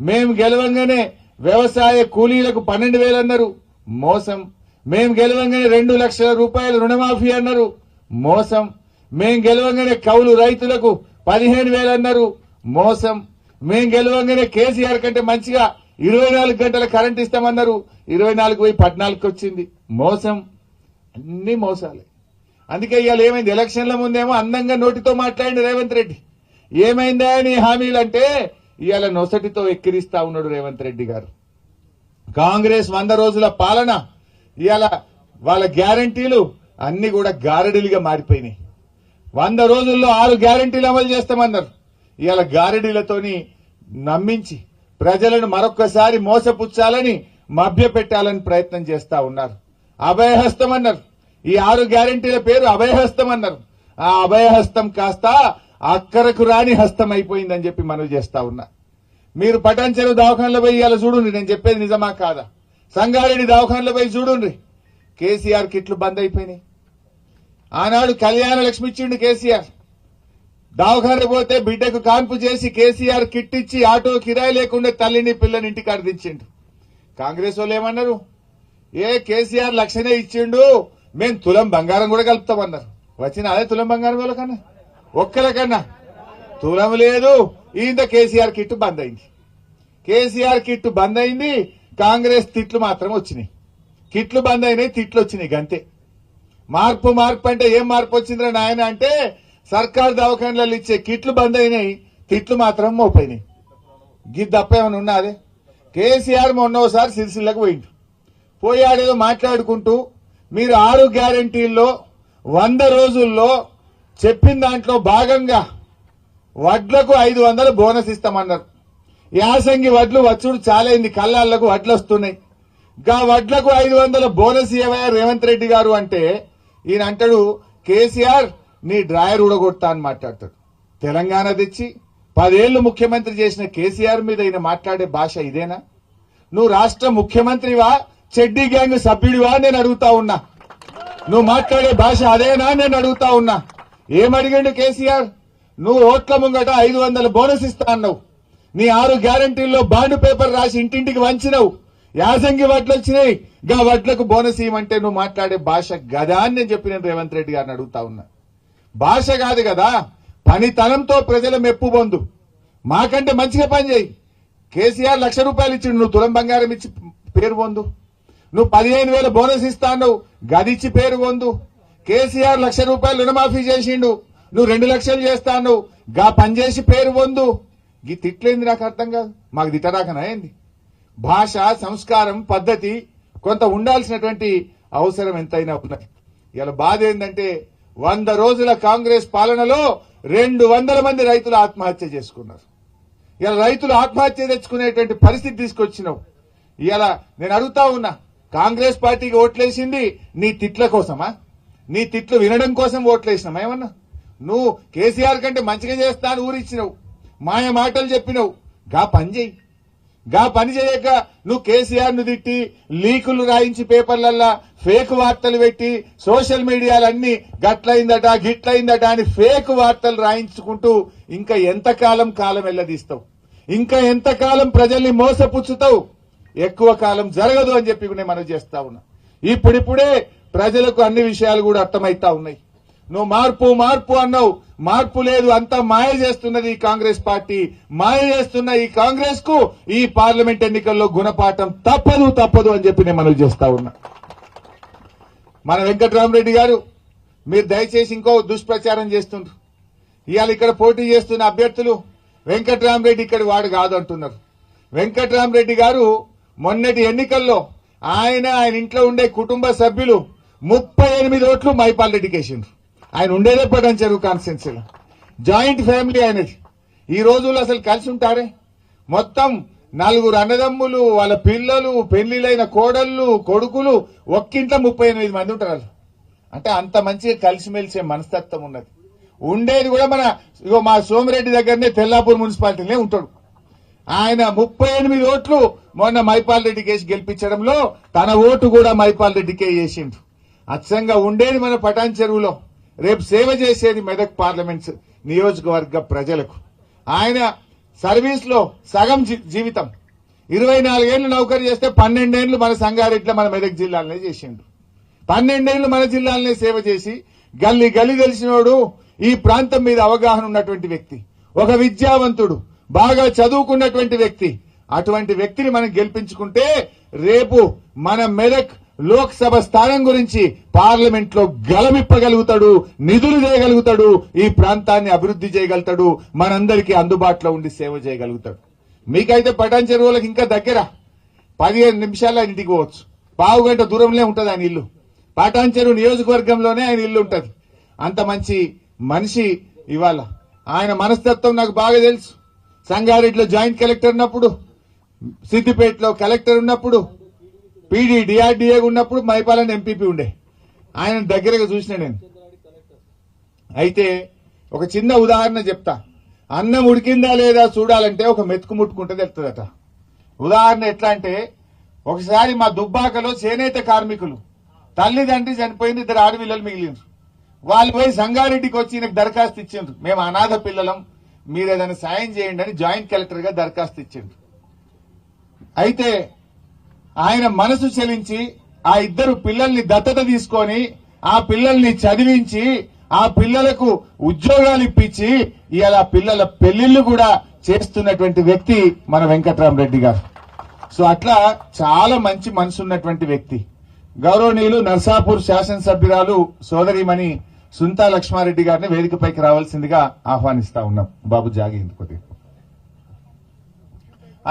మేము గెలవంగానే వ్యవసాయ కూలీలకు పన్నెండు వేలు అన్నారు. మోసం. మేము గెలవంగానే రెండు లక్షల రూపాయల రుణమాఫీ అన్నారు. మోసం. మేము గెలవంగానే కౌలు రైతులకు పదిహేను వేలు అన్నారు. మోసం. మేము గెలవంగానే కేసీఆర్ కంటే మంచిగా ఇరవై నాలుగు గంటల కరెంట్ ఇస్తామన్నారు. ఇరవై నాలుగు పోయి పద్నాలుగు వచ్చింది. మోసం. అన్ని మోసాలే. అందుకే ఇవాళ ఏమైంది? ఎలక్షన్ల ముందేమో అందంగా నోటితో మాట్లాడింది రేవంత్ రెడ్డి. ఏమైందా నీ హామీలు అంటే ఇవాళ నొసటితో ఎక్కిరిస్తా ఉన్నాడు రేవంత్ రెడ్డి గారు. కాంగ్రెస్ వంద రోజుల పాలన ఇవాళ వాళ్ళ గ్యారంటీలు అన్ని కూడా గారడీలుగా మారిపోయినాయి. వంద రోజుల్లో ఆరు గ్యారంటీలు అమలు చేస్తామన్నారు. ఇవాళ గారడీలతోని నమ్మించి ప్రజలను మరొక్కసారి మోసపుచ్చాలని మభ్యపెట్టాలని ప్రయత్నం చేస్తా ఉన్నారు. అభయహస్తం అన్నారు ఈ ఆరు గ్యారంటీల పేరు అభయహస్తం అన్నారు ఆ అభయహస్తం కాస్త అక్కరకు రాని హస్తం అయిపోయిందని చెప్పి మనవి చేస్తా ఉన్నా. మీరు పటాన్చెరు దవాఖానలో పోయి ఇవాళ చూడండి నేను చెప్పేది నిజమా కాదా? సంగారెడ్డి దవాఖానలో పోయి చూడండి కేసీఆర్ కిట్లు బంద్ అయిపోయినాయి. ఆనాడు కళ్యాణ లక్ష్మి ఇచ్చిండు కేసీఆర్. దవాఖాన పోతే బిడ్డకు కాన్పు చేసి కేసీఆర్ కిట్ ఇచ్చి ఆటో కిరాయి లేకుండా తల్లిని పిల్లని ఇంటికి అర్థించిండు కాంగ్రెస్ వాళ్ళు ఏమన్నారు? ఏ కేసీఆర్ లక్షనే ఇచ్చిండు మేం తులం బంగారం కూడా కలుపుతామన్నారు. వచ్చిన అదే తులం బంగారం వాళ్ళకన్నా? ఒక్కరికన్నా తూలం లేదు. ఈయన కేసీఆర్ కిట్ బంద్ అయింది. కేసీఆర్ కిట్ బంద్ అయింది. కాంగ్రెస్ తిట్లు మాత్రం వచ్చినాయి. కిట్లు బంద్ అయినాయి తిట్లు వచ్చినాయి గంతే. మార్పు మార్పు అంటే ఏం మార్పు వచ్చిందిరా నాయన అంటే సర్కార్ దవాఖాన్లలో ఇచ్చే కిట్లు బంద్ అయినాయి తిట్లు మాత్రం మోపోయినాయి గిద్ద తప్ప ఏమైనా ఉన్నదే కేసీఆర్ మొన్నోసారి సిరిసిల్లకు పోయిండు. పోయాడేదో మాట్లాడుకుంటూ మీరు ఆరు గ్యారంటీల్లో వంద రోజుల్లో చెప్పిన దాంట్లో భాగంగా వడ్లకు ఐదు వందలు బోనస్ ఇస్తామన్నారు. యాసంగి వడ్లు వచ్చుడు చాలైంది కళ్ళాళ్ళకు వడ్లు వస్తున్నాయి. గా వడ్లకు ఐదు వందల బోనస్ ఇవ్వయా రేవంత్ రెడ్డి గారు అంటే ఈయన అంటాడు కేసీఆర్ నీ డ్రాయర్ ఊడగొడతా అని మాట్లాడతాడు. తెలంగాణ తెచ్చి పదేళ్ళు ముఖ్యమంత్రి చేసిన కేసీఆర్ మీద ఈయన మాట్లాడే భాష ఇదేనా? నువ్వు రాష్ట్ర ముఖ్యమంత్రివా చెడ్డీ గ్యాంగ్ సభ్యుడివా నేను అడుగుతా ఉన్నా. నువ్వు మాట్లాడే భాష అదేనా నేను అడుగుతా ఉన్నా. ఏమడిగండు కేసీఆర్? నువ్వు ఓట్ల ముంగట ఐదు వందల బోనస్ ఇస్తా అన్నావు. నీ ఆరు గ్యారంటీల్లో బాండ్ పేపర్ రాసి ఇంటింటికి వంచినవు. యాసంగి వడ్లు వచ్చినాయి. గా వడ్లకు బోనస్ ఇవ్వమంటే నువ్వు మాట్లాడే భాష గదా అని నేను చెప్పి నేను రేవంత్ రెడ్డి గారిని అడుగుతా ఉన్నా. భాష కాదు కదా పనితనంతో ప్రజల మెప్పు పొందు మాకంటే మంచిగా పని చేయి. కేసీఆర్ లక్ష రూపాయలు ఇచ్చిండు నువ్వు తులం బంగారం ఇచ్చి పేరు పొందు నువ్వు పదిహేను వేల బోనస్ ఇస్తాను గదిచ్చి పేరు పొందు కేసీఆర్ లక్ష రూపాయలు రుణమాఫీ చేసిండు. నువ్వు రెండు లక్షలు చేస్తాను. గా పని చేసి పేరు పొందు. గీ తిట్లేంది నాకు అర్థం కాదు. మాకు తిట్టరాకనా ఏంది? భాష సంస్కారం పద్ధతి కొంత ఉండాల్సినటువంటి అవసరం ఎంతైనా ఉన్నది. ఇలా బాధ ఏంటంటే వంద రోజుల కాంగ్రెస్ పాలనలో రెండు వందల మంది రైతులు ఆత్మహత్య చేసుకున్నారు. ఇలా రైతులు ఆత్మహత్య తెచ్చుకునేటువంటి పరిస్థితి తీసుకొచ్చినావు. ఇలా నేను అడుగుతా ఉన్నా కాంగ్రెస్ పార్టీకి ఓట్లేసింది నీ తిట్ల కోసమా? నీ తిట్లు వినడం కోసం ఓట్లు ఓట్లేసినామా ఏమన్నా? నువ్వు కేసీఆర్ కంటే మంచిగా చేస్తా అని ఊరిచ్చినావు. మాయ మాటలు చెప్పినావు. గా పని చేయి. గా పని చేయక నువ్వు కేసీఆర్ను తిట్టి లీకులు రాయించి పేపర్లల్లా ఫేక్ వార్తలు పెట్టి సోషల్ మీడియాలన్నీ గట్లయిందట గిట్లయిందట అని ఫేక్ వార్తలు రాయించుకుంటూ ఇంకా ఎంతకాలం కాలం వెళ్ళదీస్తావు ఇంకా ఎంతకాలం ప్రజల్ని మోసపుచ్చుతావు? ఎక్కువ కాలం జరగదు అని చెప్పి నేను మనం చేస్తా ఉన్నా. ఇప్పుడిప్పుడే ప్రజలకు అన్ని విషయాలు కూడా అర్థమైతా ఉన్నాయి. నువ్వు మార్పు మార్పు అన్నావు. మార్పు లేదు అంతా మాయ చేస్తున్నది ఈ కాంగ్రెస్ పార్టీ. మాయ చేస్తున్న ఈ కాంగ్రెస్కు ఈ పార్లమెంట్ ఎన్నికల్లో గుణపాఠం తప్పదు తప్పదు అని చెప్పి నేను మనవి చేస్తా ఉన్నా. మన వెంకటరామరెడ్డి గారు మీరు దయచేసి ఇంకో దుష్ప్రచారం చేస్తుండ్రు. ఇవాళ ఇక్కడ పోటీ చేస్తున్న అభ్యర్థులు వెంకటరామరెడ్డి ఇక్కడ వాడు కాదు అంటున్నారు. వెంకటరామరెడ్డి గారు మొన్నటి ఎన్నికల్లో ఆయన ఆయన ఇంట్లో ఉండే కుటుంబ సభ్యులు ముప్పై ఎనిమిది ఓట్లు మైపాల్ రెడ్డికి వేసిండ్రు ఆయన ఉండేదే పడని చెరువు కాన్స్టిట్యున్సీలో. జాయింట్ ఫ్యామిలీ ఆయనది. ఈ రోజుల్లో అసలు కలిసి ఉంటారే? మొత్తం నలుగురు అన్నదమ్ములు వాళ్ళ పిల్లలు పెళ్ళిళ్ళైన కోడళ్ళు కొడుకులు ఒక్కింట్లో ముప్పై ఎనిమిది మంది ఉంటారు అంటే అంత మంచిగా కలిసిమెలిసే మనస్తత్వం ఉన్నది. ఉండేది కూడా మన ఇగో మా సోమిరెడ్డి దగ్గరనే తెల్లాపూర్ మున్సిపాలిటీనే ఉంటాడు. ఆయన ముప్పై ఎనిమిది ఓట్లు మొన్న మైపాల్ రెడ్డికి వేసి గెలిపించడంలో తన ఓటు కూడా మైపాల్ రెడ్డికే వేసిండు అచ్చంగా ఉండేది మన పటాన్ చెరువులో. రేపు సేవ చేసేది మెదక్ పార్లమెంట్స్ నియోజకవర్గ ప్రజలకు. ఆయన సర్వీస్లో సగం జీ- జీవితం. ఇరవై నాలుగేళ్ళు నౌకరీ చేస్తే పన్నెండేళ్ళు మన సంగారెడ్డిలో మన మెదక్ జిల్లాలనే చేసిండు. పన్నెండేళ్ళు మన జిల్లాలనే సేవ చేసి గల్లీ గల్లి తెలిసినోడు ఈ ప్రాంతం మీద అవగాహన ఉన్నటువంటి వ్యక్తి. ఒక విద్యావంతుడు బాగా చదువుకున్నటువంటి వ్యక్తి. అటువంటి వ్యక్తిని మనం గెలిపించుకుంటే రేపు మన మెదక్ లోక్సభ స్థానం గురించి పార్లమెంట్లో గలమిప్పగలుగుతాడు నిధులు చేయగలుగుతాడు ఈ ప్రాంతాన్ని అభివృద్ధి చేయగలుగుతాడు మనందరికీ అందుబాటులో ఉండి సేవ చేయగలుగుతాడు. మీకైతే పటాన్ చెరువులకు ఇంకా దగ్గర. పదిహేను నిమిషాల్లో ఇంటికి పోవచ్చు. పావు గంట దూరంలో ఉంటుంది ఆయన ఇల్లు. పటాన్ చెరువు నియోజకవర్గంలోనే ఆయన ఇల్లు ఉంటుంది. అంత మంచి మనిషి ఇవాళ. ఆయన మనస్తత్వం నాకు బాగా తెలుసు. సంగారెడ్డిలో జాయింట్ కలెక్టర్ ఉన్నప్పుడు సిద్దిపేటలో కలెక్టర్ ఉన్నప్పుడు పీడీ డిఆర్డీఏ ఉన్నప్పుడు మైపాలన్ ఎంపీపీ ఉండే. ఆయన దగ్గరగా చూసిన నేను. అయితే ఒక చిన్న ఉదాహరణ చెప్తా. అన్నం ఉడికిందా లేదా చూడాలంటే ఒక మెతుకు ముట్టుకుంటే తెలుతుందట ఉదాహరణ ఎట్లా అంటే ఒకసారి మా దుబ్బాకలో చేనేత కార్మికులు తల్లిదండ్రి చనిపోయింది ఇద్దరు ఆడపిల్లలు మిగిలిండ్రు. వాళ్ళు పోయి సంగారెడ్డికి వచ్చి ఈయనకు దరఖాస్తు ఇచ్చిండ్రు. మేము అనాథ పిల్లలం మీరు ఏదైనా సాయం చేయండి అని జాయింట్ కలెక్టర్గా దరఖాస్తు ఇచ్చిండ్రు. అయితే ఆయన మనసు చెలించి ఆ ఇద్దరు పిల్లల్ని దత్తత తీసుకొని ఆ పిల్లల్ని చదివించి ఆ పిల్లలకు ఉద్యోగాలు ఇప్పించి ఇలా పిల్లల పెళ్ళిళ్ళు కూడా చేస్తున్నటువంటి వ్యక్తి మన వెంకట్రామరెడ్డి గారు. సో అట్లా చాలా మంచి మనసు ఉన్నటువంటి వ్యక్తి. గౌరవనీయులు నర్సాపూర్ శాసనసభ్యురాలు సోదరిమణి సుంతా లక్ష్మారెడ్డి గారిని వేదికపైకి రావాల్సిందిగా ఆహ్వానిస్తా ఉన్నాం. బాబు జాగి కొద్దిగా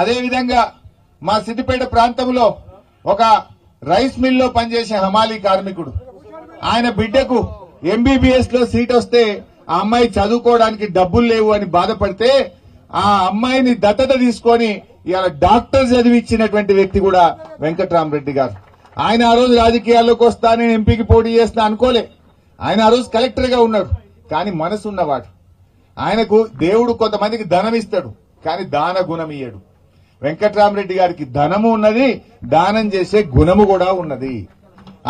అదేవిధంగా మా సిద్దిపేట ప్రాంతంలో ఒక రైస్ మిల్లో పనిచేసే హమాలీ కార్మికుడు. ఆయన బిడ్డకు ఎంబీబీఎస్లో సీట్ వస్తే ఆ అమ్మాయి చదువుకోవడానికి డబ్బులు లేవు అని బాధపడితే ఆ అమ్మాయిని దత్తత తీసుకొని ఇవాళ డాక్టర్ చదివిచ్చినటువంటి వ్యక్తి కూడా వెంకట్రామరెడ్డి గారు. ఆయన ఆ రోజు రాజకీయాల్లోకి వస్తా నేను ఎంపీకి పోటీ చేస్తా అనుకోలే. ఆయన ఆ రోజు కలెక్టర్గా ఉన్నాడు. కానీ మనసు ఉన్నవాడు ఆయనకు దేవుడు కొంతమందికి ధనం ఇస్తాడు కానీ దాన గుణం ఇయ్యడు. వెంకట్రామరెడ్డి గారికి ధనము ఉన్నది దానం చేసే గుణము కూడా ఉన్నది.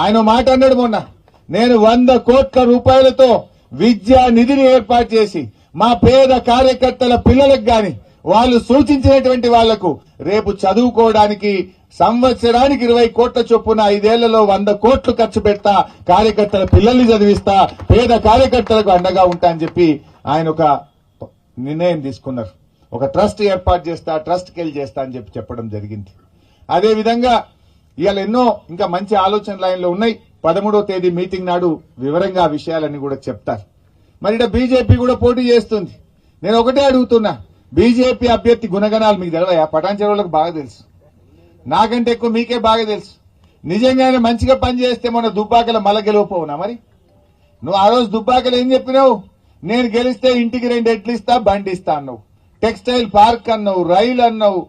ఆయన మాట అన్నాడు మొన్న నేను వంద కోట్ల రూపాయలతో విద్యా నిధిని ఏర్పాటు చేసి మా పేద కార్యకర్తల పిల్లలకు గాని వాళ్ళు సూచించినటువంటి వాళ్ళకు రేపు చదువుకోవడానికి సంవత్సరానికి ఇరవై కోట్ల చొప్పున ఐదేళ్ళలో వంద కోట్లు ఖర్చు పెడతా కార్యకర్తల పిల్లల్ని చదివిస్తా పేద కార్యకర్తలకు అండగా ఉంటా అని చెప్పి ఆయన ఒక నిర్ణయం తీసుకున్నారు. ఒక ట్రస్ట్ ఏర్పాటు చేస్తా ట్రస్ట్ కెళ్ళి చేస్తా అని చెప్పి చెప్పడం జరిగింది. అదే విధంగా ఇవాళ ఎన్నో ఇంకా మంచి ఆలోచన లైన్లో ఉన్నాయి. పదమూడో తేదీ మీటింగ్ నాడు వివరంగా విషయాలన్నీ కూడా చెప్తారు. మరి ఇక్కడ బీజేపీ కూడా పోటీ చేస్తుంది. నేను ఒకటే అడుగుతున్నా. బీజేపీ అభ్యర్థి గుణగణాలు మీకు తెలియదా పటాంచరులకు బాగా తెలుసు. నాకంటే ఎక్కువ మీకే బాగా తెలుసు. నిజంగానే మంచిగా పని చేస్తే మొన్న దుబ్బాకల మల గెలవపోవునా మరి? నువ్వు ఆ రోజు దుబ్బాకలు ఏం చెప్పినావు? నేను గెలిస్తే ఇంటికి రెండు ఎట్లు ఇస్తా బండి ఇస్తా అన్నావు. టెక్స్టైల్ పార్క్ అన్నావు రైలు అన్నావు